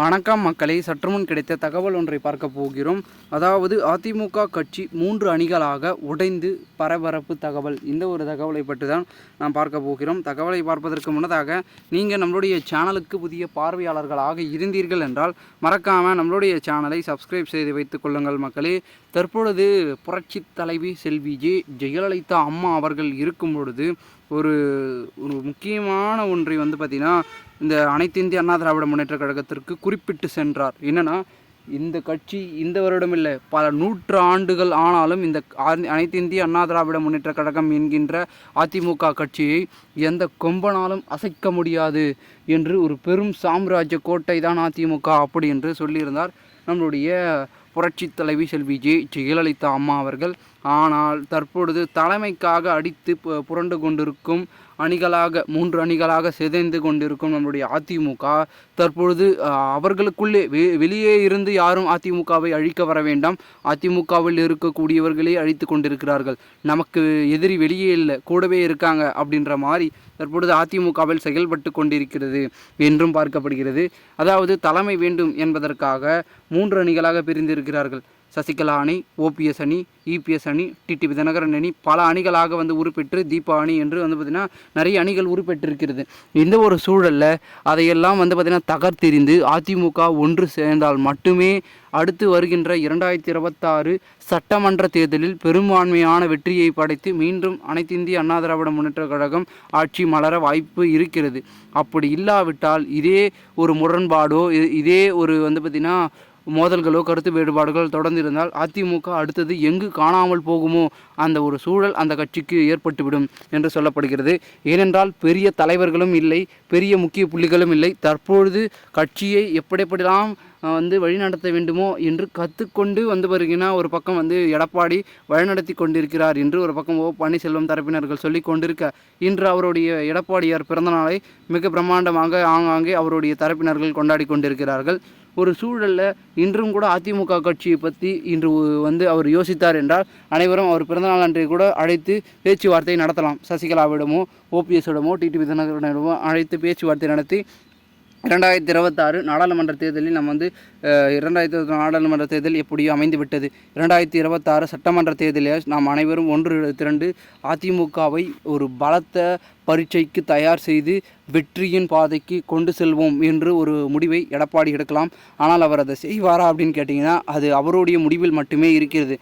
வணக்கம் மக்களை சற்றுமுன் கிடைத்த தகவல் ஒன்றை பார்க்க போகிறோம். அதாவது அதிமுக கட்சி மூன்று அணிகளாக உடைந்து பரபரப்பு தகவல். இந்த ஒரு தகவலை பற்றி தான் நாம் பார்க்க போகிறோம். தகவலை பார்ப்பதற்கு முன்னதாக நீங்கள் நம்மளுடைய சேனலுக்கு புதிய பார்வையாளர்களாக இருந்தீர்கள் என்றால் மறக்காமல் நம்மளுடைய சேனலை சப்ஸ்கிரைப் செய்து வைத்துக் கொள்ளுங்கள் மக்களே. தற்பொழுது புரட்சி தலைவி செல்வி ஜே ஜெயலலிதா அம்மா அவர்கள் இருக்கும் பொழுது ஒரு ஒரு முக்கியமான ஒன்றை வந்து பார்த்திங்கன்னா இந்த அனைத்து இந்திய அண்ணா திராவிட முன்னேற்ற கழகத்திற்கு குறிப்பிட்டு சென்றார். என்னென்னா இந்த கட்சி இந்த வருடம் இல்லை பல நூற்று ஆண்டுகள் ஆனாலும் இந்த அனைத்து இந்திய அண்ணா திராவிட முன்னேற்ற கழகம் என்கின்ற அதிமுக கட்சியை எந்த கொம்பனாலும் அசைக்க முடியாது என்று ஒரு பெரும் சாம்ராஜ்ய கோட்டை தான் அதிமுக அப்படி என்று சொல்லியிருந்தார். நம்மளுடைய புரட்சி தலைவி செல்வி ஜெ ஜெயலலிதா அம்மா அவர்கள் ஆனால் தற்பொழுது தலைமைக்காக அடித்து பு- புரண்டு கொண்டிருக்கும் அணிகளாக மூன்று அணிகளாக சிதைந்து கொண்டிருக்கும் நம்முடைய அதிமுக தற்பொழுது அவர்களுக்குள்ளே வெ வெளியே இருந்து யாரும் அதிமுகவை அழிக்க வர வேண்டாம். அதிமுகவில் இருக்கக்கூடியவர்களே அழித்து கொண்டிருக்கிறார்கள். நமக்கு எதிரி வெளியே இல்லை கூடவே இருக்காங்க அப்படின்ற மாதிரி தற்பொழுது அதிமுகவில் செயல்பட்டு கொண்டிருக்கிறது என்றும் பார்க்கப்படுகிறது. அதாவது தலைமை வேண்டும் என்பதற்காக மூன்று அணிகளாக பிரிந்திருக்கிறார்கள். சசிகலா அணி ஓபிஎஸ் அணி இபிஎஸ் அணி டிடிபி தினகரன் அணி பல அணிகளாக வந்து உருப்பெற்று தீபா அணி என்று வந்து பார்த்திங்கன்னா நிறைய அணிகள் உருப்பெற்றிருக்கிறது. இந்த ஒரு சூழலில் அதையெல்லாம் வந்து பார்த்திங்கன்னா தகர்த்தெறிந்து அதிமுக ஒன்று சேர்ந்தால் மட்டுமே அடுத்து வருகின்ற இரண்டாயிரத்தி இருபத்தாறு சட்டமன்ற தேர்தலில் பெரும்பான்மையான வெற்றியை படைத்து மீண்டும் அனைத்து இந்திய அண்ணா திராவிட முன்னேற்ற கழகம் ஆட்சி மலர வாய்ப்பு இருக்கிறது. அப்படி இல்லாவிட்டால் இதே ஒரு முரண்பாடோ இதே ஒரு வந்து பார்த்திங்கன்னா மோதல்களோ கருத்து வேறுபாடுகள் தொடர்ந்து இருந்தால் அதிமுக அடுத்தது எங்கு காணாமல் போகுமோ அந்த ஒரு சூழல் அந்த கட்சிக்கு ஏற்பட்டுவிடும் என்று சொல்லப்படுகிறது. ஏனென்றால் பெரிய தலைவர்களும் இல்லை பெரிய முக்கிய புள்ளிகளும் இல்லை. தற்பொழுது கட்சியை எப்படிப்படிலாம் வந்து வழிநடத்த வேண்டுமோ என்று கற்றுக்கொண்டு வந்து வருகினா ஒரு பக்கம் வந்து எடப்பாடி வழிநடத்தி கொண்டிருக்கிறார் என்று ஒரு பக்கம் ஓ பன்னீர்செல்வம் தரப்பினர்கள் சொல்லி கொண்டிருக்க இன்று அவருடைய எடப்பாடியார் பிறந்தநாளை மிக பிரம்மாண்டமாக ஆங்காங்கே அவருடைய தரப்பினர்கள் கொண்டாடி கொண்டிருக்கிறார்கள். ஒரு சூழலில் இன்றும் கூட அதிமுக கட்சியை பற்றி இன்று வந்து அவர் யோசித்தார் என்றால் அனைவரும் அவர் பிறந்தநாள் அன்றைய கூட அழைத்து பேச்சுவார்த்தை நடத்தலாம். சசிகலாவிடமோ ஓபிஎஸ்ஸிடமோ டிடிவி தினகரனிடமோ அழைத்து பேச்சுவார்த்தை நடத்தி இரண்டாயிரத்தி இருபத்தாறு நாடாளுமன்ற தேர்தலில் நம்ம வந்து இரண்டாயிரத்தி இருபத்தி நாடாளுமன்ற தேர்தல் எப்படியோ அமைந்துவிட்டது. இரண்டாயிரத்தி இருபத்தாறு சட்டமன்ற தேர்தலில் நாம் அனைவரும் ஒன்று திரண்டு அதிமுகவை ஒரு பலத்த பரீட்சைக்கு தயார் செய்து வெற்றியின் பாதைக்கு கொண்டு செல்வோம் என்று ஒரு முடிவை எடப்பாடி எடுக்கலாம். ஆனால் அவர் அதை செய்வாரா அப்படின்னு கேட்டிங்கன்னா அது அவருடைய முடிவில் மட்டுமே இருக்கிறது.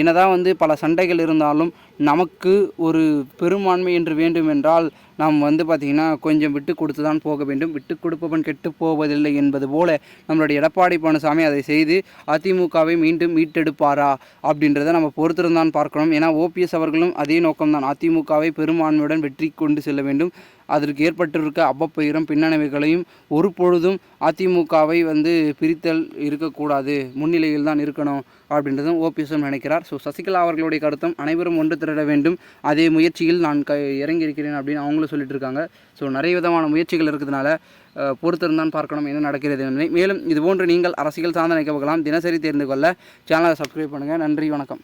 என்னதான் வந்து பல சண்டைகள் இருந்தாலும் நமக்கு ஒரு பெரும்பான்மை என்று வேண்டும் என்றால் நாம் வந்து பார்த்திங்கன்னா கொஞ்சம் விட்டு கொடுத்து தான் போக வேண்டும். விட்டு கொடுப்பவன் கெட்டு போவதில்லை என்பது போல நம்மளுடைய எடப்பாடி பழனிசாமி அதை செய்து அதிமுகவை மீண்டும் மீட்டெடுப்பாரா அப்படின்றத நம்ம பொறுத்திருந்தான் பார்க்கணும். ஏன்னா ஓபிஎஸ் அவர்களும் அதே நோக்கம்தான். அதிமுகவை பெரும்பான்மையுடன் வெற்றி கொண்டு செல் செல்ல வேண்டும். அதற்கு ஏற்பட்டிருக்க அவ்வப்பெயரும் பின்னணிவுகளையும் ஒரு பொழுதும் அதிமுகவை வந்து பிரித்தல் இருக்கக்கூடாது. முன்னிலையில் தான் இருக்கணும் அப்படின்றதும் ஓபிஎஸும் நினைக்கிறார். ஸோ சசிகலா அவர்களுடைய கருத்தும் அனைவரும் ஒன்று திரட வேண்டும். அதே முயற்சியில் நான் க இறங்கி இருக்கிறேன் அப்படின்னு அவங்களும் சொல்லிட்டு இருக்காங்க. ஸோ நிறைய விதமான முயற்சிகள் இருக்கிறதுனால பொறுத்திருந்தான் பார்க்கணும் என்ன நடக்கிறது என்பதை. மேலும் இதுபோன்று நீங்கள் அரசியல் சார்ந்த நிகழ்வுகளாம் தினசரி தெரிந்து கொள்ள சேனலை சப்ஸ்கிரைப் பண்ணுங்கள் நன்றி வணக்கம்.